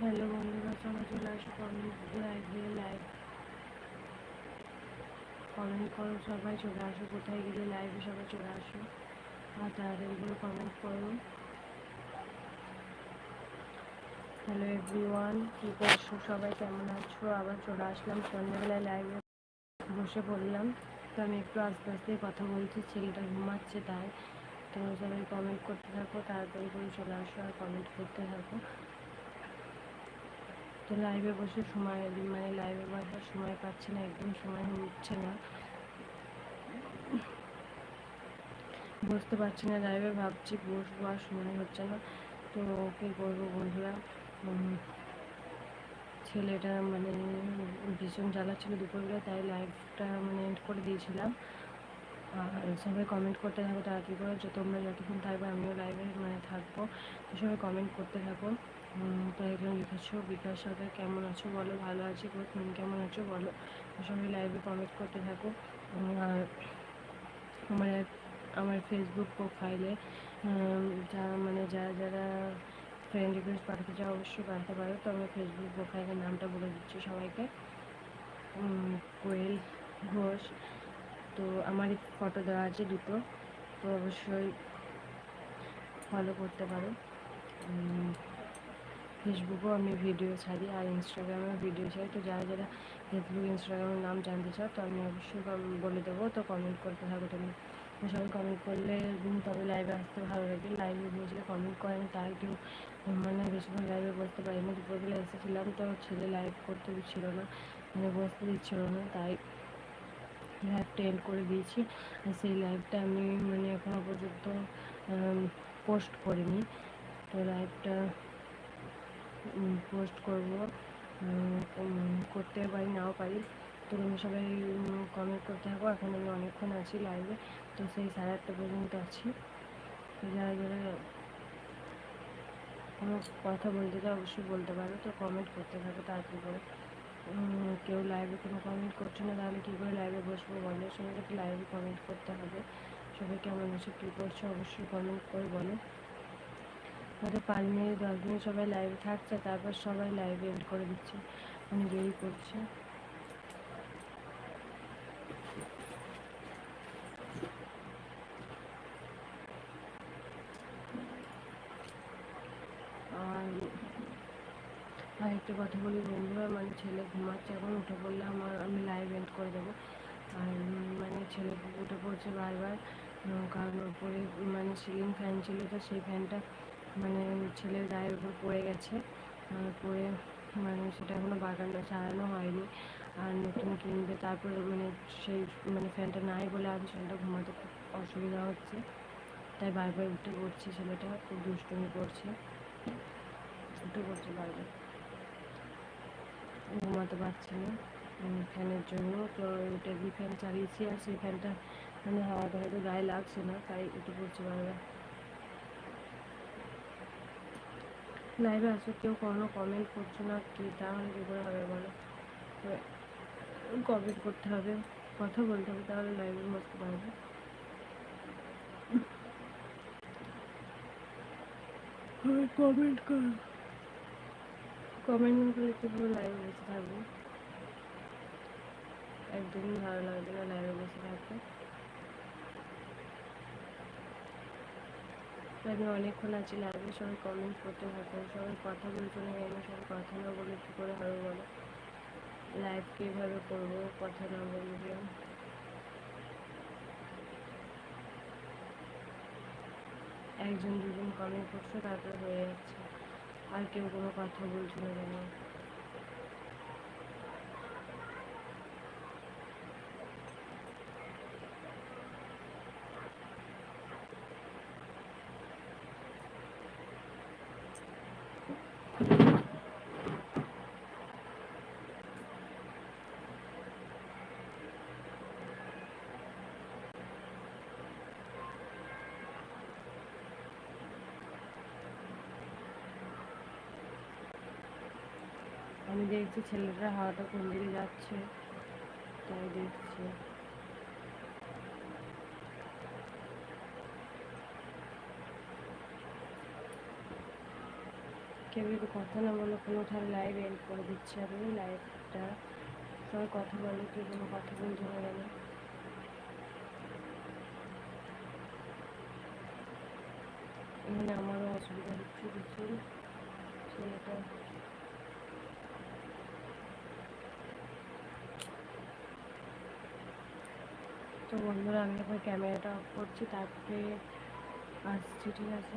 Hello বন্ধুরা সবাই চলে আসো কমেন্ট লাইভে লাইভ কমেন্ট করো, সবাই চলে আসো, কোথায় গেলে লাইভে সবাই চলে আসো। আর তাড়াতাড়ি করে কমেন্ট করো। হ্যালো এভরিওয়ান কী করছ? সবাই কেমন আছো? আবার চলে আসলাম সন্ধ্যাবেলায় লাইভে বসে পড়লাম। তো আমি একটু আস্তে আস্তে কথা বলছি, ছেলেটা ঘুমাচ্ছে তাই। তো সবাই কমেন্ট করতে থাকো, তাড়াতাড়ি করে চলে আসো আর কমেন্ট করতে থাকো। তো লাইভে বসে সময় মানে লাইভে বসার সময় পাচ্ছি না, একদম সময় হচ্ছে না। বসতে পারছি না লাইভে ভাবছি বসবো আর সময় হচ্ছে না। তো কী করব বন্ধুরা? ছেলেটা মানে ভীষণ জ্বালাচ্ছিল দুপুরবেলা, তাই লাইভটা মানে এন্ড করে দিয়েছিলাম। আর সবাই কমেন্ট করতে থাকো তাড়াতাড়ি করে যে তোমরা যতক্ষণ থাকবে আমিও লাইভে মানে থাকব। তো সবাই কমেন্ট করতে থাকো। তো একজন লিখেছো? বিকাশ সরকার কেমন আছো বলো? ভালো আছি তুমি কেমন আছো বলো? সবাই লাইভে কমেন্ট করতে থাকো। আর আমার আমার ফেসবুক প্রোফাইলে যা মানে যারা যারা ফ্রেন্ড রিকোয়েস্ট পাঠাতে চাও, অবশ্যই পাঠাতে পারো। তো আমার ফেসবুক প্রোফাইলের নামটা বলে দিচ্ছি সবাইকে। কোয়েল ঘোষ। তো আমার ফটো দেওয়া আছে দুটো। তো অবশ্যই ফলো করতে পারো। ফেসবুকেও আমি ভিডিও ছাড়ি আর ইনস্টাগ্রামেও ভিডিও ছাড়ি। তো যারা যারা ফেসবুক ইনস্টাগ্রামের নাম জানতে চাও, তো আমি অবশ্যই বলে দেবো। তো কমেন্ট করতে থাকো তুমি। সবাই কমেন্ট করলে তবে লাইভে আসতে ভালো লাগে লাইভে বসলে কমেন্ট করে না তাই কেউ মানে বেশিক্ষণ লাইভে বসতে পারি না। দুপুরবেলা এসেছিলাম, তো ছেলে লাইভ করতে দিচ্ছিল না। মানে বসতে দিচ্ছিল না, তাই লাইভটা এন্ড করে দিয়েছি। আর সেই লাইভটা আমি মানে এখনও পর্যন্ত পোস্ট করিনি। তো লাইভটা পোস্ট করব। করতে পারি, নাও পারি। তো তুমি সবাই কমেন্ট করতে থাকো। এখন আমি অনেকক্ষণ আছি লাইভে তো সেই সাড়ে আটটা পর্যন্ত আছি। যারা যারা কোনো কথা বলতে চাও, অবশ্যই বলতে পারো। তো কমেন্ট করতে থাকো তাড়াতাড়ি করে। কেউ লাইভে কোনো কমেন্ট করছে না, তাহলে কী করে লাইভে বসবো? বলো সবাই লাইভে কমেন্ট করতে হবে। সবাই কেমন আছে, কী করছ, অবশ্যই কমেন্ট করে বলো। হয়তো পাঁচ মিনিট দশ মিনিট সবাই লাইভে থাকছে, তারপর সবাই লাইভ এন্ড করে দিচ্ছে। মানে দেরি করছে। আর আরেকটা কথা বলি, বন্ধুরা মানে ছেলে ঘুমাচ্ছে এখন, উঠে পড়লে আমার, আমি লাইভ এন্ড করে দেবো। আর মানে ছেলে উঠে পড়ছে বারবার কারণ উপরে মানে সিলিং ফ্যান ছিল, তো সেই ফ্যানটা মানে ছেলের গায়ের উপর পড়ে গেছে। পড়ে মানে সেটা এখনও বাগানটা সারানো হয়নি। আর নতুন কিনবে, তারপরে মানে সেই মানে ফ্যানটা নাই বলে আজ ছেলেটা ঘুমাতে খুব অসুবিধা হচ্ছে। তাই বারবার উঠে পড়ছে ছেলেটা, খুব দুষ্টুমি করছে। উঠে পড়ছে বারবার। ঘুমাতে পারছে না ফ্যানের জন্য। তো টেবিল ফ্যান চালিয়েছি আর সেই ফ্যানটা মানে হাওয়াটা হয়তো গায়ে লাগছে না, তাই উঠে পড়ছে বারবার। লাইভে আসো কেউ কোনো কমেন্ট করছ না কি তাহলে কী করে হবে বলো? কমেন্ট করতে হবে কথা বলতে হবে তাহলে লাইভে বসতে পারবে। কমেন্ট করো। কমেন্ট করলে কীভাবে লাইভে বসে থাকব? একদমই ভালো লাগবে না লাইভে বসে থাকতে। আমি অনেকক্ষণ আছি লাইভে সবাই কমেন্ট করতে থাকো সবাই কথা বলতে না আমার সবাই কথা না বলে কী করে হবে বলো? লাইভ কীভাবে করব, কথা না বললে একজন দুজন কমেন্ট করছে, তারপরে হয়ে যাচ্ছে। আর কেউ কোনো কথা বলছো না কেন আমি দেখছি ছেলেটা হাওয়াটা কোন দিকে যাচ্ছে? তাই দেখছি। কেউ যদি কথা না বলে কোনো তাহলে লাইভ এন্ড করে দিচ্ছে আমি লাইভটা সবাই কথা বলে, কেউ কোনো কথা বলছে না। কেন আমারও অসুবিধা হচ্ছে কিছু। সেটা তো বন্ধুরা আমি এখন ক্যামেরাটা অফ করছি তারপরে আসছি ঠিক আছে?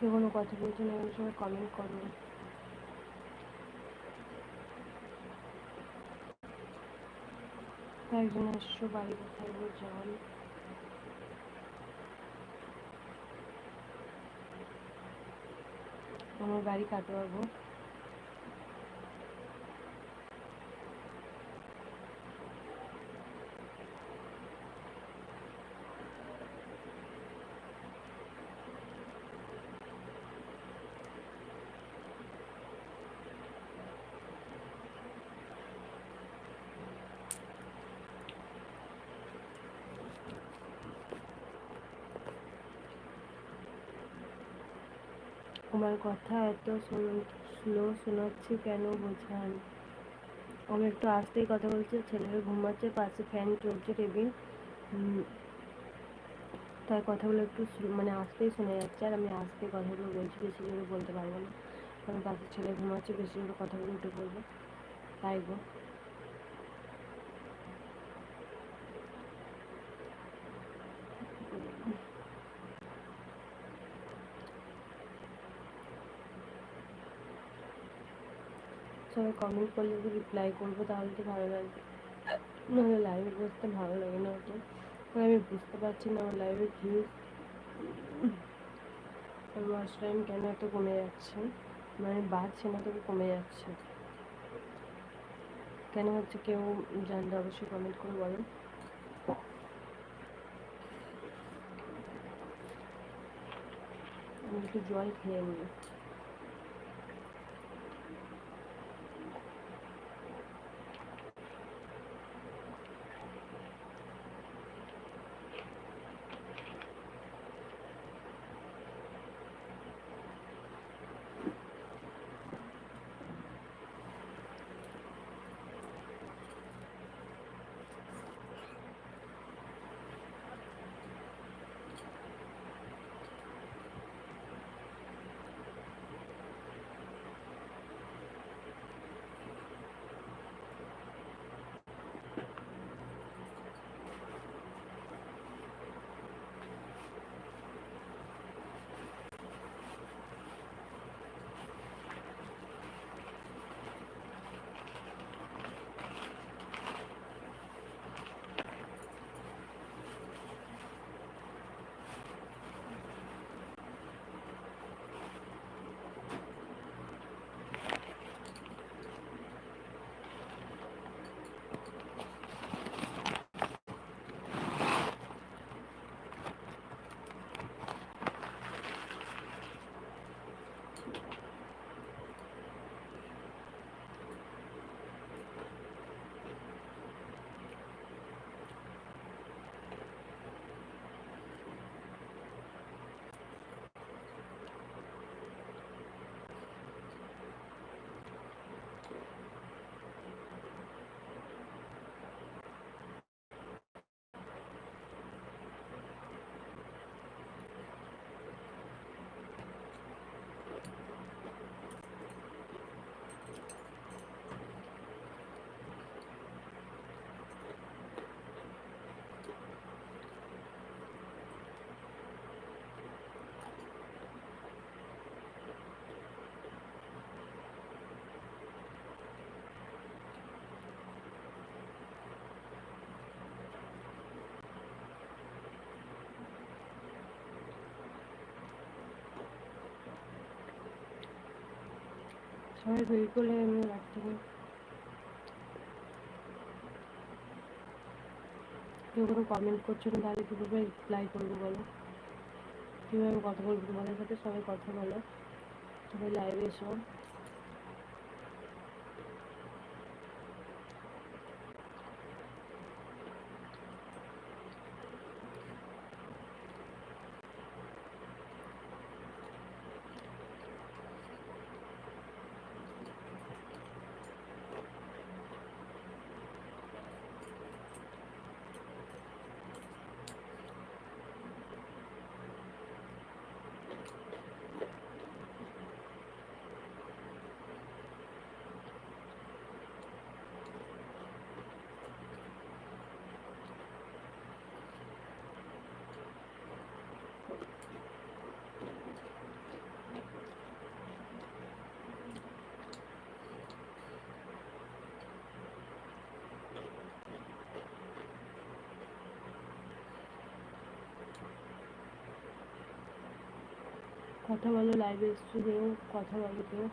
কেউ কোনো কথা বলছেন এগুলো সবাই কমেন্ট করুন। একজন আসছো বাড়ি কোথায় যান। আমার বাড়ি কাটোয়াবো তোমার কথা এত স্লো শোনাচ্ছি কেন বোঝান? আমি একটু আসতেই কথা বলছি, ছেলেরা ঘুমাচ্ছে, পাশে ফ্যান চলছে, টেবিল। তাই কথাগুলো একটু মানে আসতেই শোনা যাচ্ছে আর আমি আসতে কথাগুলো বলছি, বেশি জোরে বলতে পারব না। কারণ পাশে ছেলে ঘুমাচ্ছে, বেশি জোরে কথাগুলো উঠে পড়বে। তাই গো। সবাই কমেন্ট করলে যদি রিপ্লাই করব, তাহলে তো ভালো লাগবে। মানে নাহলে লাইভে বসতে ভালো লাগে না ওটা মানে আমি বুঝতে পারছি না আমার লাইভে ভিউজ ওয়াচ টাইম কেন এত কমে যাচ্ছে? মানে বাড়ছে না তবে কমে যাচ্ছে। কেন হচ্ছে কেউ জানলে অবশ্যই কমেন্ট করে বলেন আমি একটু জল খেয়ে নিই। সবাই বের করলে আমি রাখতে পারি। কেউ কোনো কমেন্ট করছ না, তাহলে কীভাবে রিপ্লাই করব বলো। কীভাবে কথা বলব তোমাদের সাথে? সবাই কথা বলো। সবাই লাইভে এসো। কথা বলো লাইভে এসছো কথা বলো কেউ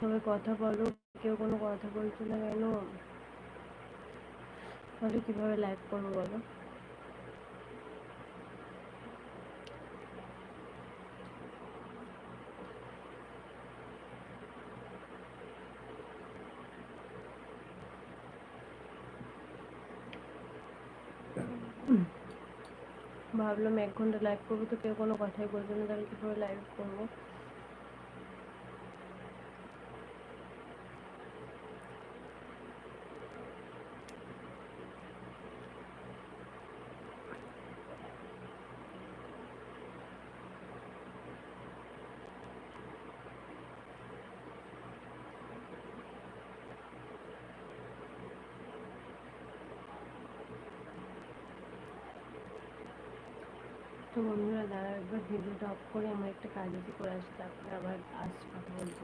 সবাই কথা বলো, কেউ কোনো কথা বলছে না কেন তাহলে কীভাবে লাইভ করব বলো? ভাবলাম এক ঘণ্টা লাইভ করব তো কেউ কোনো কথাই বলবে না, তাহলে কীভাবে লাইভ করব তো বন্ধুরা দাঁড়া একবার ভিডিওটা অফ করে আমার একটা কাজ আছে করে আসি, তারপরে আবার আজ কথা বলব